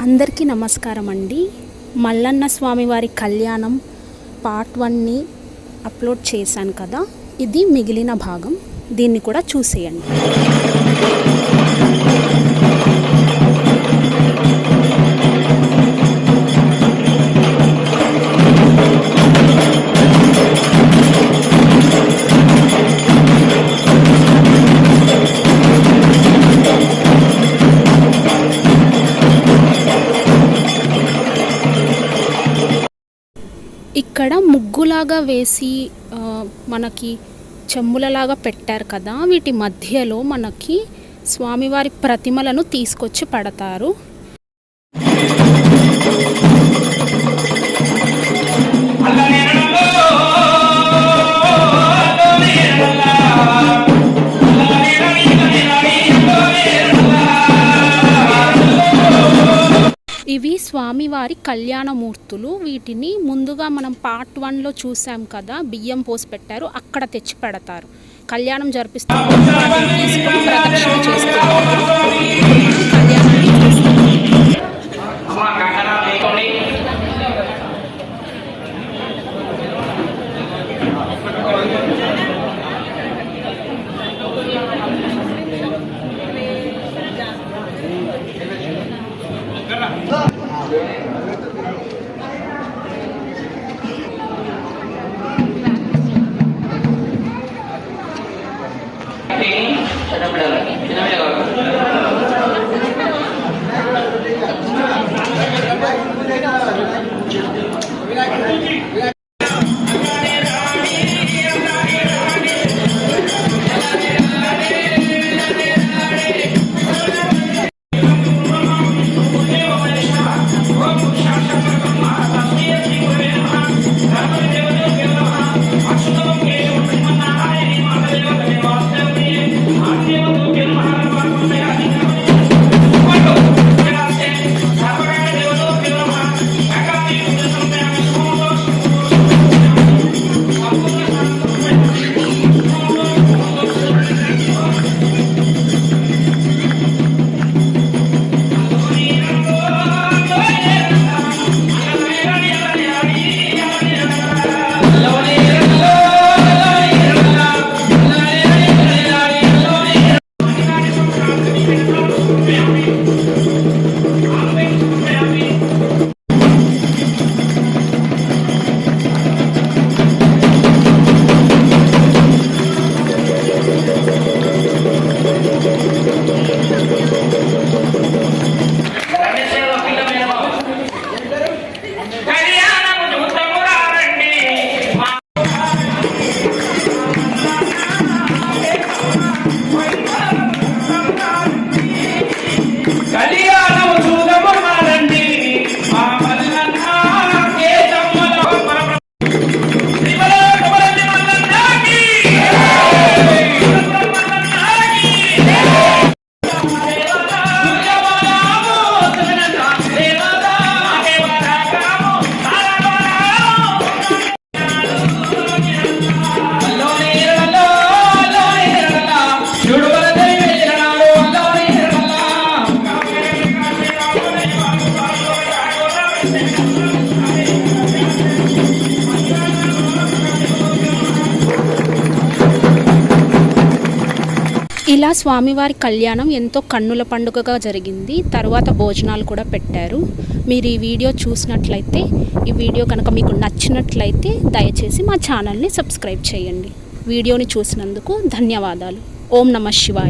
అందరికీ నమస్కారం అండి. మల్లన్న స్వామివారి కళ్యాణం పార్ట్ వన్ని అప్లోడ్ చేశాను కదా. ఇది మిగిలిన భాగం. దీన్ని కూడా చూసేయండి. ఇక్కడ ముగ్గులాగా వేసి మనకి చెంబులలాగా పెట్టారు కదా వీటి మధ్యలో మనకి స్వామివారి ప్రతిమలను తీసుకొచ్చి పడతారు. స్వామివారి కళ్యాణమూర్తులు. వీటిని ముందుగా మనం పార్ట్ వన్లో చూసాం కదా బియ్యం పోసి పెట్టారు అక్కడ తెచ్చి పెడతారు. కళ్యాణం తీసుకొని ప్రదక్షిణ చేస్తారు. ఇలా స్వామివారి కళ్యాణం ఎంతో కన్నుల పండుగగా జరిగింది. తర్వాత భోజనాలు కూడా పెట్టారు. మీరు ఈ వీడియో చూసినట్లయితే ఈ వీడియో కనుక మీకు నచ్చినట్లయితే దయచేసి మా ఛానల్ని సబ్స్క్రైబ్ చేయండి. వీడియోని చూసినందుకు ధన్యవాదాలు. ఓం నమ శివాయ.